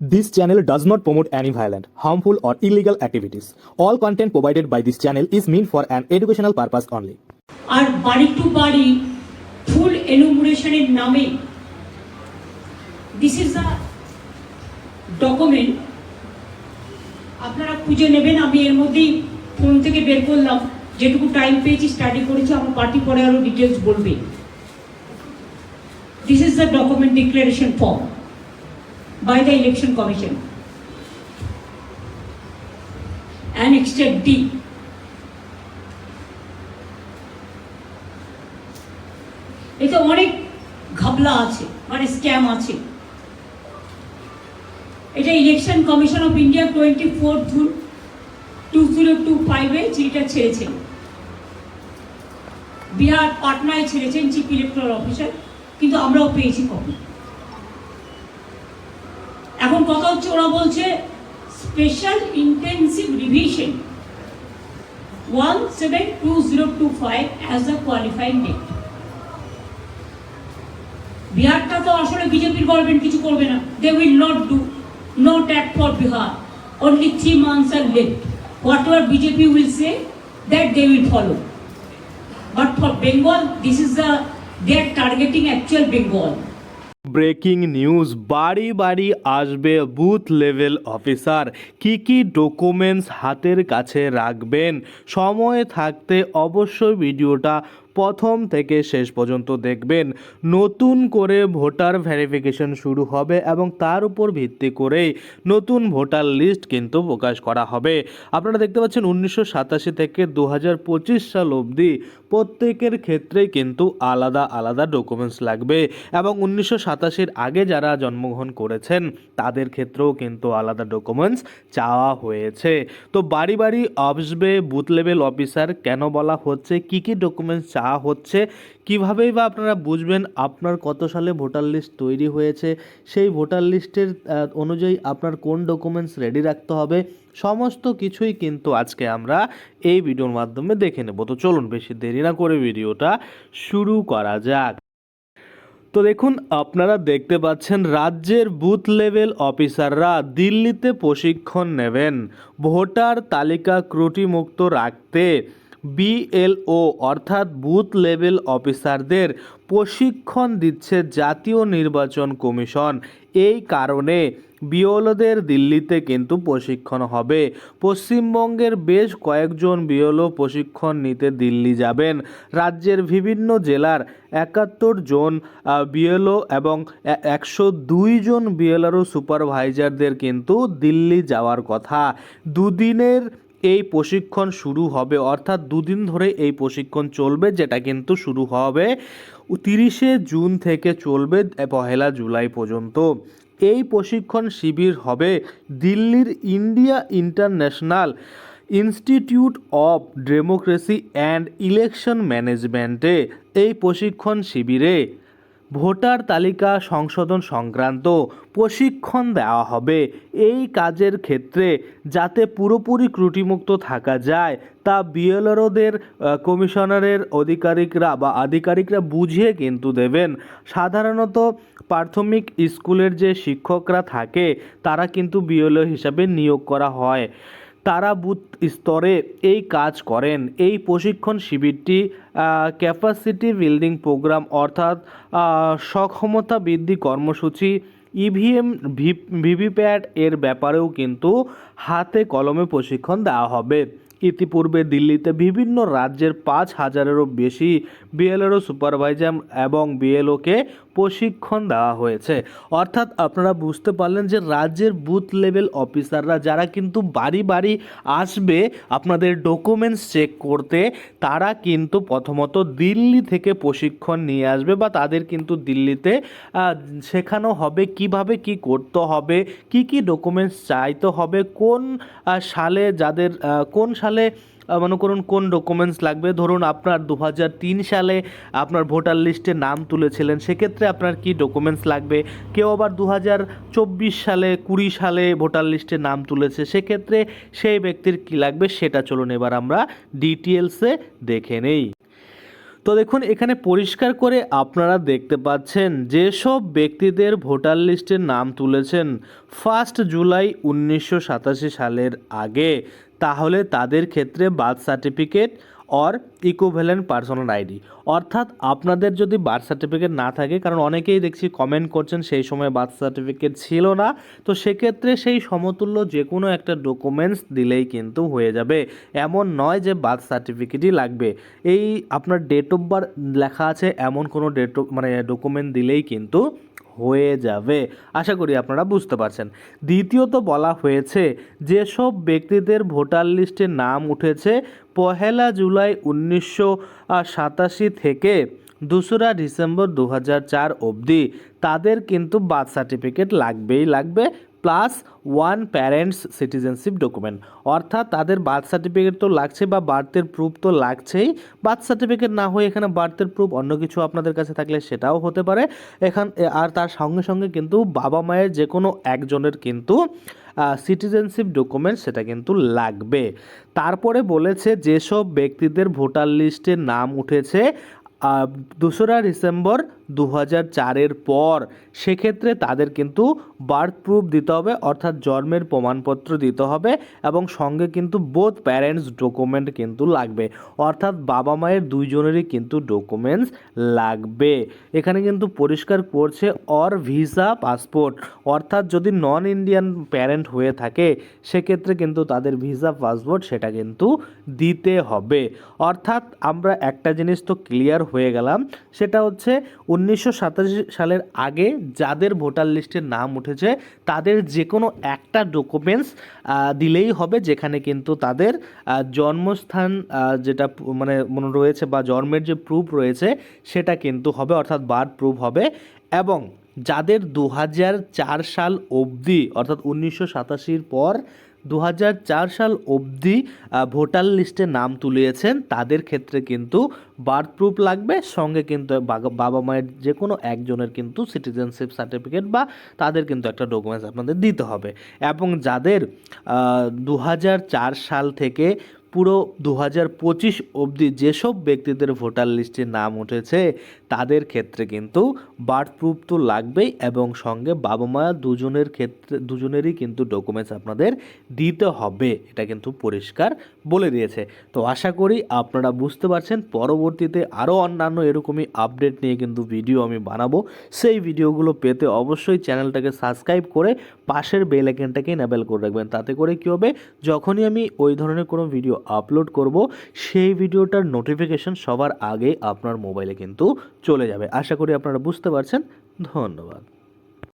This channel does not promote any violent, harmful, or illegal activities. All content provided by this channel is meant for an educational purpose only. আর বাড়ি two বাড়ি ফুল এনুমুরেশনের নামে this is the document আপনারা খুঁজে নেবেন আমি এর মধ্যেই phone থেকে বের করলাম যেটুকু টাইম পেয়েছি স্টাডি করেছি আমার পার্টি পরে আরও ডিটেলস বলবে this is the document declaration form by the election commission annexed D এতে অনেক ঘাবলা আছে মানে স্ক্যাম আছে। এটা election commission of India twenty four June two zero two ফাইভে চিঠিটা ছেড়েছেন। বিহার পাটনায় ছেড়েছেন চিফ ইলেকট্রাল অফিসার কিন্তু আমরাও পেয়েছি কপি এখন কথা হচ্ছে, ওরা বলছে special intensive revision one seven two zero two five as the qualifying date বিহারটা তো আসলে বিজেপির গভর্নমেন্ট কিছু করবে না। They will not do no tack for Bihar only three months are left whatever BJP will say that they will follow but for Bengal this is the they are targeting actual Bengal breaking news, বাড়ি বাড়ি আসবে booth level officer. কি কি documents হাতের কাছে রাখবেন? সময় থাকতে অবশ্যই ভিডিওটা প্রথম থেকে শেষ পর্যন্ত দেখবেন নতুন করে ভোটার ভেরিফিকেশন শুরু হবে এবং তার উপর ভিত্তি করেই নতুন ভোটার লিস্ট কিন্তু প্রকাশ করা হবে। আপনারা দেখতে পাচ্ছেন উনিশশো সাতাশি থেকে দু হাজার পঁচিশ সাল অবধি প্রত্যেকের ক্ষেত্রেই কিন্তু আলাদা আলাদা ডকুমেন্টস লাগবে এবং উনিশশো সাতাশির আগে যারা জন্মগ্রহণ করেছেন তাদের ক্ষেত্রেও কিন্তু আলাদা ডকুমেন্টস চাওয়া হয়েছে। তো বাড়ি বাড়ি আসবে বুথ লেভেল অফিসার কেন বলা হচ্ছে? কি কি ডকুমেন্টস চাওয়া হচ্ছে কীভাবেই বা আপনারা বুঝবেন আপনার কত সালে ভোটার লিস্ট তৈরি হয়েছে, সেই ভোটার লিস্টের অনুযায়ী আপনার কোন ডকুমেন্টস রেডি রাখতে হবে, সমস্ত কিছুই কিন্তু আজকে আমরা এই ভিডিওর মাধ্যমে দেখে নেব। তো চলুন বেশি দেরি না করে ভিডিওটা শুরু করা যাক। তো দেখুন, আপনারা দেখতে পাচ্ছেন রাজ্যের বুথ লেভেল অফিসাররা দিল্লিতে প্রশিক্ষণ নেবেন। ভোটার তালিকা ত্রুটিমুক্ত রাখতে বিএলও অর্থাৎ বুথ লেভেল অফিসারদের প্রশিক্ষণ দিচ্ছে জাতীয় নির্বাচন কমিশন। এই কারণে বিওলোদের দিল্লিতে কিন্তু প্রশিক্ষণ হবে। পশ্চিমবঙ্গের বেশ কয়েকজন বিওলো প্রশিক্ষণ নিতে দিল্লি যাবেন। রাজ্যের বিভিন্ন জেলার একাত্তর জন বিএলও এবং একশো দুই জন বিএলআরও সুপারভাইজারদের কিন্তু দিল্লি যাওয়ার কথা। দুদিনের এই প্রশিক্ষণ শুরু হবে, অর্থাৎ দুদিন ধরে এই প্রশিক্ষণ চলবে, যেটা কিন্তু শুরু হবে তিরিশে জুন থেকে চলবে পহেলা জুলাই পর্যন্ত। এই প্রশিক্ষণ শিবির হবে দিল্লির India international institute of democracy and election ম্যানেজমেন্টে। এই প্রশিক্ষণ শিবিরে ভোটার তালিকা সংশোধন সংক্রান্ত প্রশিক্ষণ দেওয়া হবে। এই কাজের ক্ষেত্রে যাতে পুরোপুরি ত্রুটিমুক্ত থাকা যায়, তা বিএলআরওদের কমিশনারের আধিকারিকরা বা আধিকারিকরা বুঝিয়ে কিন্তু দেবেন। সাধারণত প্রাথমিক স্কুলের যে শিক্ষকরা থাকে, তারা কিন্তু বিএলও হিসাবে নিয়োগ করা হয়। তারা বুথ স্তরে এই কাজ করেন। এই প্রশিক্ষণ শিবিরটি ক্যাপাসিটি বিল্ডিং প্রোগ্রাম অর্থাৎ সক্ষমতা বৃদ্ধি কর্মসূচি ইভিএম ভিভিপ্যাট এর ব্যাপারেও কিন্তু হাতে কলমে প্রশিক্ষণ দেওয়া হবে। ইতিপূর্বে দিল্লিতে বিভিন্ন রাজ্যের পাঁচ হাজারেরও বেশি বিএলএরও সুপারভাইজার এবং বিএলওকে প্রশিক্ষণ দেওয়া হয়েছে। অর্থাৎ আপনারা বুঝতে পারলেন যে রাজ্যের বুথ লেভেল অফিসাররা যারা কিন্তু বাড়ি বাড়ি আসবে আপনাদের ডকুমেন্টস চেক করতে, তারা কিন্তু প্রথমত দিল্লি থেকে প্রশিক্ষণ নিয়ে আসবে বা তাদের কিন্তু দিল্লিতে শেখানো হবে কীভাবে কি করতে হবে, কি কি ডকুমেন্টস চাইতে হবে, কোন সালে যাদের কোন সালে মনে করুন কোন ডকুমেন্টস লাগবে? ধরুন আপনার দু হাজার তিন সালে আপনার ভোটার লিস্টে নাম তুলেছিলেন, সেক্ষেত্রে আপনার কি ডকুমেন্টস লাগবে? কেউ আবার দু হাজার চব্বিশ সালে, কুড়ি সালে ভোটার লিস্টে নাম তুলেছে, সেক্ষেত্রে সেই ব্যক্তির কি লাগবে সেটা চলুন এবার আমরা ডিটেলসে দেখে নেই। তো দেখুন, এখানে পরিষ্কার করে আপনারা দেখতে পাচ্ছেন যেসব ব্যক্তিদের ভোটার লিস্টের নাম তুলেছেন ফার্স্ট জুলাই উনিশশো সাতাশি সালের আগে। তাহলে তাদের ক্ষেত্রে birth certificate or equivalent personal ID অর্থাৎ আপনাদের যদি বার্থ সার্টিফিকেট না থাকে, কারণ অনেকেই দেখছি কমেন্ট করছেন, সেই সময় বার্থ সার্টিফিকেট ছিল না, তো সেক্ষেত্রে সেই সমতুল্য যে কোনো একটা ডকুমেন্টস দিলেই কিন্তু হয়ে যাবে। এমন নয় যে বার্থ সার্টিফিকেটই লাগবে। এই আপনার ডেট অফ বার্থ লেখা আছে, এমন কোনো ডেট মানে ডকুমেন্ট দিলেই কিন্তু হয়ে যাবে। আশা করি আপনারা বুঝতে পারছেন। দ্বিতীয়ত বলা হয়েছে, যেসব ব্যক্তিদের ভোটার লিস্টে নাম উঠেছে, পহেলা জুলাই উনিশশো সাতাশি থেকে দোসরা ডিসেম্বর দু হাজার চার অবধি, তাদের কিন্তু বার্থ সার্টিফিকেট লাগবেই লাগবে। Plus one parents citizenship document. অর্থাৎ তাদের বার্থ সার্টিফিকেট তো লাগছে বা বার্থের প্রুফ তো লাগছেই। বার্থ সার্টিফিকেট না হয়ে এখানে বার্থের প্রুফ অন্য কিছু আপনাদের কাছে থাকলে সেটাও হতে পারে। এখান আর তার সঙ্গে সঙ্গে কিন্তু বাবা মায়ের যে কোনো একজনের কিন্তু সিটিজেনশিপ ডকুমেন্ট সেটা কিন্তু লাগবে। তারপরে বলেছে যেসব ব্যক্তিদের ভোটার লিস্টে নাম উঠেছে দোসরা ডিসেম্বর দু চারের পর সেক্ষেত্রে তাদের কিন্তু বার্থ প্রুফ দিতে হবে, অর্থাৎ জন্মের প্রমাণপত্র দিতে হবে এবং সঙ্গে কিন্তু বোথ প্যারেন্টস ডকুমেন্ট কিন্তু লাগবে। অর্থাৎ বাবা মায়ের দুইজনেরই কিন্তু ডকুমেন্টস লাগবে। এখানে কিন্তু পরিষ্কার করছে অর ভিসা পাসপোর্ট অর্থাৎ যদি নন ইন্ডিয়ান প্যারেন্ট হয়ে থাকে, সেক্ষেত্রে কিন্তু তাদের ভিসা পাসপোর্ট সেটা কিন্তু দিতে হবে। অর্থাৎ আমরা একটা জিনিস তো ক্লিয়ার হয়ে গেলাম, সেটা হচ্ছে উনিশশো সাতাশি সালের আগে যাদের ভোটার লিস্টের নাম উঠেছে, তাদের যে কোনো একটা ডকুমেন্টস দিলেই হবে, যেখানে কিন্তু তাদের জন্মস্থান যেটা মানে মনে রয়েছে বা জন্মের যে প্রুফ রয়েছে, সেটা কিন্তু হবে, অর্থাৎ বার্থ প্রুফ হবে। এবং যাদের দু সাল অবধি, অর্থাৎ উনিশশো সাতাশির পর দু সাল অবধি ভোটার লিস্টে নাম তুলিয়েছেন। তাদের ক্ষেত্রে কিন্তু বার্থ প্রুফ লাগবে। সঙ্গে কিন্তু বাবা মায়ের যে কোনো একজনের কিন্তু সিটিজেনশিপ সার্টিফিকেট বা তাদের কিন্তু একটা ডকুমেন্টস আপনাদের দিতে হবে। এবং যাদের দু সাল থেকে পুরো দু হাজার পঁচিশ অবধি যেসব ব্যক্তিদের ভোটার লিস্টে নাম উঠেছে তাদের ক্ষেত্রে কিন্তু বার্থ প্রুফ তো লাগবেই এবং সঙ্গে বাবা মা দুজনের ক্ষেত্রে, দুজনেরই কিন্তু ডকুমেন্টস আপনাদের দিতে হবে। এটা কিন্তু পরিষ্কার বলে দিয়েছে। তো আশা করি আপনারা বুঝতে পারছেন, পরবর্তীতে আরও অন্যান্য এরকমই আপডেট নিয়ে কিন্তু ভিডিও আমি বানাবো। সেই ভিডিওগুলো পেতে অবশ্যই চ্যানেলটাকে সাবস্ক্রাইব করে পাশের বেল আইকনটাকে এনেবেল করে রাখবেন। তাতে করে কী হবে, যখনই আমি ওই ধরনের কোনো ভিডিও আপলোড করব, সেই ভিডিওটার নোটিফিকেশন সবার আগে আপনার মোবাইলে কিন্তু চলে যাবে। আশা করি আপনারা বুঝতে পারছেন। ধন্যবাদ।